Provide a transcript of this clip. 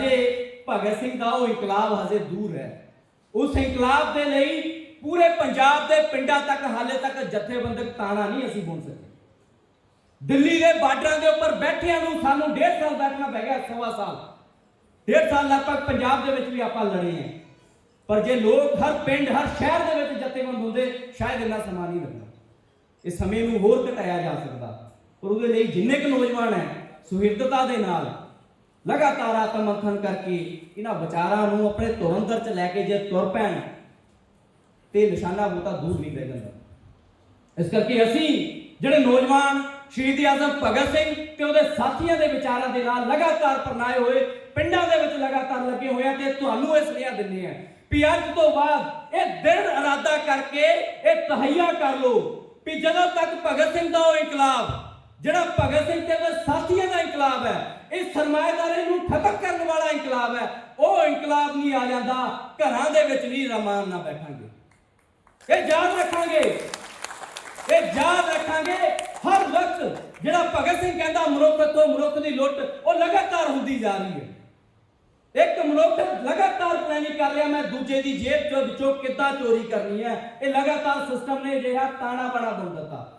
ਹਜੇ ਭਗਤ ਸਿੰਘ ਦਾ ਉਹ ਇਨਕਲਾਬ ਹਜੇ ਦੂਰ ਹੈ। ਉਸ ਇਨਕਲਾਬ ਦੇ ਲਈ ਪੂਰੇ ਪੰਜਾਬ ਦੇ ਪਿੰਡਾਂ ਤੱਕ, ਹਾਲੇ ਤੱਕ ਜਥੇਬੰਦਕ ਤਾਣਾ ਨਹੀਂ ਅਸੀਂ ਬੁਣ ਸਕੇ। ਦਿੱਲੀ ਦੇ ਬਾਰਡਰਾਂ ਦੇ ਉੱਪਰ ਬੈਠਿਆਂ ਨੂੰ ਸਾਨੂੰ ਡੇਢ ਸਾਲ ਬੈਠਣਾ ਪੈ ਗਿਆ, ਸਵਾ ਸਾਲ। ਡੇਢ ਸਾਲ ਲਗਭਗ ਪੰਜਾਬ ਦੇ ਵਿੱਚ ਵੀ ਆਪਾਂ ਲੜੇ ਹਾਂ। ਪਰ ਜੇ ਲੋਕ ਹਰ ਪਿੰਡ, ਹਰ ਸ਼ਹਿਰ ਦੇ ਵਿੱਚ ਜਥੇਬੰਦ ਹੁੰਦੇ, ਸ਼ਾਇਦ ਇੰਨਾ ਸਮਾਂ ਨਹੀਂ ਲੱਗਦਾ। ਇਸ ਸਮੇਂ ਨੂੰ ਹੋਰ ਘਟਾਇਆ ਜਾ ਸਕਦਾ। ਪਰ ਉਹਦੇ ਲਈ ਜਿੰਨੇ ਕੁ ਨੌਜਵਾਨ ਹੈ, ਸੁਹਿਰਦਤਾ ਦੇ ਨਾਲ ਲਗਾਤਾਰ ਆਤਮ ਮੰਥਨ ਕਰਕੇ ਇਹਨਾਂ ਵਿਚਾਰਾਂ ਨੂੰ ਆਪਣੇ ਧੁਰ ਚ ਲੈ ਕੇ ਜੇ ਤੁਰ ਪੈਣ, ਤੇ ਨਿਸ਼ਾਨਾ ਬੂਟਾ ਦੂਰ ਨਹੀਂ ਰਹਿ ਜਾਂਦਾ। ਇਸ ਕਰਕੇ ਅਸੀਂ ਜਿਹੜੇ ਨੌਜਵਾਨ ਸ਼ਹੀਦ ਆਜ਼ਮ ਭਗਤ ਸਿੰਘ ਤੇ ਉਹਦੇ ਸਾਥੀਆਂ ਦੇ ਵਿਚਾਰਾਂ ਦੇ ਨਾਲ ਲਗਾਤਾਰ ਪਰਨਾਏ ਹੋਏ ਪਿੰਡਾਂ ਦੇ ਵਿੱਚ ਲਗਾਤਾਰ ਲੱਗੇ ਹੋਏ ਆ ਤੇ ਤੁਹਾਨੂੰ ਇਹ ਸੁਨੇਹਾ ਦਿੰਦੇ ਆ ਵੀ ਅੱਜ ਤੋਂ ਬਾਅਦ ਇਹ ਦਿਨ ਇਰਾਦਾ ਕਰਕੇ ਇਹ ਤਹਈਆ ਕਰ ਲਓ ਵੀ ਜਦੋਂ ਤੱਕ ਭਗਤ ਸਿੰਘ ਦਾ ਉਹ ਇਨਕਲਾਬ ਜਿਹੜਾ ਭਗਤ ਸਿੰਘ ਤੇ ਸਾਥੀਆਂ ਦਾ ਇਨਕਲਾਬ ਹੈ, ਇਹ ਸਰਮਾਏਦਾਰੀ ਨੂੰ ਖਤਮ ਕਰਨ ਵਾਲਾ ਇਨਕਲਾਬ ਹੈ, ਉਹ ਇਨਕਲਾਬ ਨਹੀਂ ਆ ਜਾਂਦਾ, ਘਰਾਂ ਦੇ ਵਿੱਚ ਨਹੀਂ ਰਮਾਨ ਨਾ ਬੈਠਾਂਗੇ। ਇਹ ਯਾਦ ਰੱਖਾਂਗੇ, ਇਹ ਯਾਦ ਰੱਖਾਂਗੇ, ਹਰ ਵਕਤ ਜਿਹੜਾ ਭਗਤ ਸਿੰਘ ਕਹਿੰਦਾ ਮਨੁੱਖ ਤੋਂ ਮਨੁੱਖ ਦੀ ਲੁੱਟ, ਉਹ ਲਗਾਤਾਰ ਹੁੰਦੀ ਜਾ ਰਹੀ ਹੈ। ਇੱਕ ਮਨੁੱਖ ਲਗਾਤਾਰ ਪਲੈਨਿੰਗ ਕਰ ਰਿਹਾ, ਮੈਂ ਦੂਜੇ ਦੀ ਜੇਬ ਚੋਂ ਵਿੱਚੋਂ ਕਿੱਦਾਂ ਚੋਰੀ ਕਰਨੀ ਹੈ? ਇਹ ਲਗਾਤਾਰ ਸਿਸਟਮ ਨੇ ਜਿਹੜਾ ਤਾਣਾ ਬਣਾ ਬਣ ਦਿੱਤਾ।